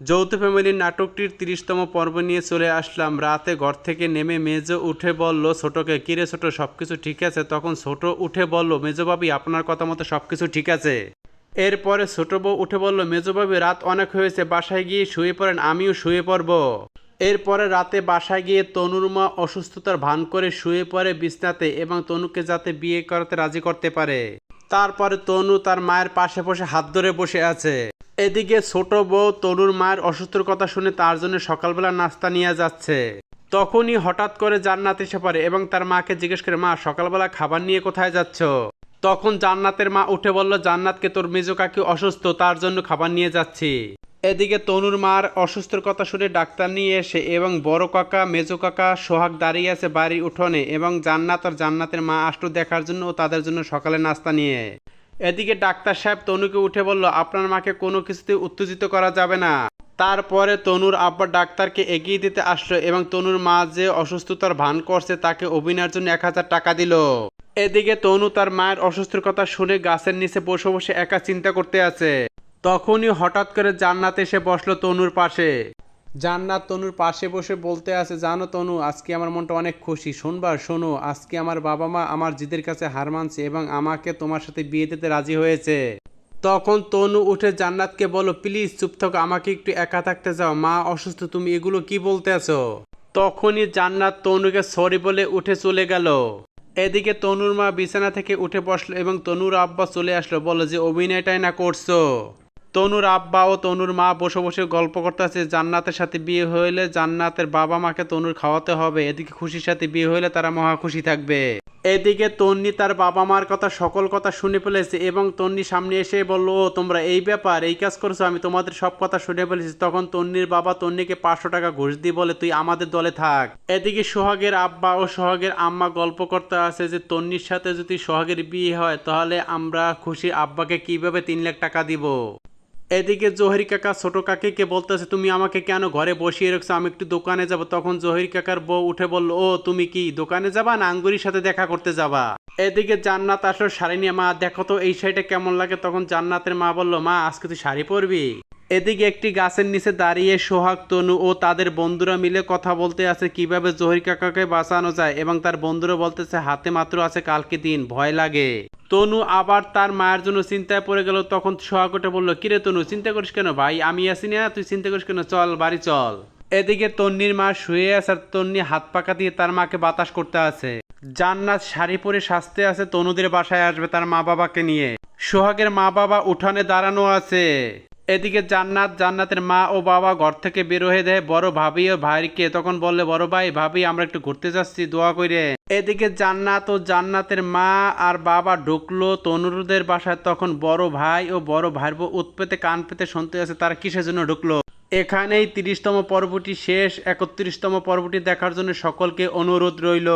যৌথ ফ্যামিলির নাটকটির তিরিশতম পর্ব নিয়ে চলে আসলাম। রাতে ঘর থেকে নেমে মেজো উঠে বলল, ছোটকে কিরে ছোট, সবকিছু ঠিক আছে? তখন ছোট উঠে বলল, মেজো ভাবি, আপনার কথা মতো সবকিছু ঠিক আছে। এরপরে ছোট বউ উঠে বলল, মেজো ভাবি, রাত অনেক হয়েছে, বাসায় গিয়ে শুয়ে পড়েন, আমিও শুয়ে পড়ব। এরপরে রাতে বাসায় গিয়ে তনুর মা অসুস্থতার ভান করে শুয়ে পড়ে বিছনাতে এবং তনুকে যাতে বিয়ে করাতে রাজি করতে পারে। তারপরে তনু তার মায়ের পাশে বসে হাত ধরে বসে আছে। এদিকে ছোট বউ তনুর মায়ের অসুস্থর কথা শুনে তার জন্য সকালবেলা নাস্তা নিয়ে যাচ্ছে। তখনই হঠাৎ করে জান্নাত এসে পড়ে এবং তার মাকে জিজ্ঞেস করে, মা, সকালবেলা খাবার নিয়ে কোথায় যাচ্ছ? তখন জান্নাতের মা উঠে বলল, জান্নাতকে তোর মেজো কাকি অসুস্থ, তার জন্য খাবার নিয়ে যাচ্ছি। এদিকে তনুর মার অসুস্থর কথা শুনে ডাক্তার নিয়ে এসে এবং বড় কাকা, মেজো কাকা, সোহাগ দাঁড়িয়ে আছে বাড়ির উঠোনে এবং জান্নাত আর জান্নাতের মা আসলো দেখার জন্য ও তাদের জন্য সকালে নাস্তা নিয়ে। এদিকে ডাক্তার সাহেব তনুকে উঠে বলল, আপনার মাকে কোনো কিছুতে উত্তেজিত করা যাবে না। তারপরে তনুর আব্বা ডাক্তারকে এগিয়ে দিতে আসলো এবং তনুর মা যে অসুস্থতার ভান করছে তাকে অভিনয়ের জন্য এক হাজার টাকা দিল। এদিকে তনু তার মায়ের অসুস্থর কথা শুনে গাছের নিচে বসে বসে একা চিন্তা করতে আছে। তখনই হঠাৎ করে জান্নাত এসে বসল তনুর পাশে। জান্নাত তনুর পাশে বসে বলতে আছে, জানো তনু, আজকে আমার মনটা অনেক খুশি। শোনবার শোনো, আজকে আমার বাবা মা আমার জিদের কাছে হার মানছে এবং আমাকে তোমার সাথে বিয়ে দিতে রাজি হয়েছে। তখন তনু উঠে জান্নাতকে বলো, প্লিজ চুপ থাকো, আমাকে একটু একা থাকতে যাও। মা অসুস্থ, তুমি এগুলো কি বলতে আছো? তখনই জান্নাত তনুকে সরি বলে উঠে চলে গেল। এদিকে তনুর মা বিছানা থেকে উঠে বসল এবং তনুর আব্বা চলে আসলো, বলো যে, অভিনয়টাই না করছ। তনুর আব্বা ও তনুর মা বসে বসে গল্প করতেছে, জান্নাতের সাথে বিয়ে হইলে জান্নাতের বাবা মাকে তনুর খাওয়াতে হবে, এদিকে খুশির সাথে বিয়ে হইলে তারা মহা খুশি থাকবে। এদিকে তন্নি তার বাবা মার কথা, সকল কথা শুনে ফেলেছে এবং তন্নি সামনে এসে বলল, ও, তোমরা এই ব্যাপার, এই কাজ করছ, আমি তোমাদের সব কথা শুনে ফেলেছি। তখন তন্নির বাবা তন্নিকে পাঁচশো টাকা ঘুষ দিয়ে বলে, তুই আমাদের দলে থাক। এদিকে সোহাগের আব্বা ও সোহাগের আম্মা গল্প করতে আছে যে, তন্নির সাথে যদি সোহাগের বিয়ে হয়, তাহলে আমরা খুশি আব্বাকে কীভাবে তিন লাখ টাকা দিব? এদিকে জোহরি কাকা, ছোট কাকিকে বলতেছে, তুমি আমাকে কেন ঘরে বসিয়ে রাখছো? আমি একটু দোকানে যাব। তখন জহির কাকার বউ উঠে বলল, ও, তুমি কি দোকানে যাবা না আঙ্গুরির সাথে দেখা করতে যাবা? এদিকে জান্নাত আসলো শাড়ি নিয়ে, মা, দেখো তো এই শাড়িটা কেমন লাগে? তখন জান্নাতের মা বলল, মা, আজকে তুই শাড়ি পরবি? এদিকে একটি গাছের নিচে দাঁড়িয়ে সোহাগ, তনু ও তাদের বন্ধুরা মিলে কথা বলতে আছে কীভাবে জহির কাকাকে বাঁচানো যায় এবং তার বন্ধুরা বলতেছে, হাতে মাত্র আছে কালকে দিন, ভয় লাগে। তনু আবার তার মায়ের জন্য চিন্তায় পড়ে গেল। তখন সোহাগটা বলল কিরে তনু, চিন্তা করিস কেন? ভাই, আমি আছি না, তুই চিন্তা করিস কেন? চল, বাড়ি চল। এদিকে তন্নির মা শুয়ে আছে আর তন্নি হাত পাকা দিয়ে তার মাকে বাতাস করতে আছে জান্নাত শাড়ি পরে সাজতে আছে তনুদের বাসায় আসবে তার মা বাবাকে নিয়ে। সোহাগের মা বাবা উঠানে দাঁড়ানো আছে। এদিকে জান্নাত, জান্নাতের মা ও বাবা ঘর থেকে বের হয়ে দেয়। বড় ভাবি ও ভাইকে তখন বললে, বড় ভাই, ভাবি, আমরা একটু ঘুরতে যাচ্ছি, দোয়া করে এদিকে জান্নাত ও জান্নাতের মা আর বাবা ঢুকলো তনুরদের বাসায়। তখন বড় ভাই ও বড় ভাইয়ের বউ উৎপেতে কান পেতে শুনতে আছে, তারা কিসের জন্য ঢুকলো? এখানেই তিরিশতম পর্বটি শেষ। একত্রিশতম পর্বটি দেখার জন্য সকলকে অনুরোধ রইল।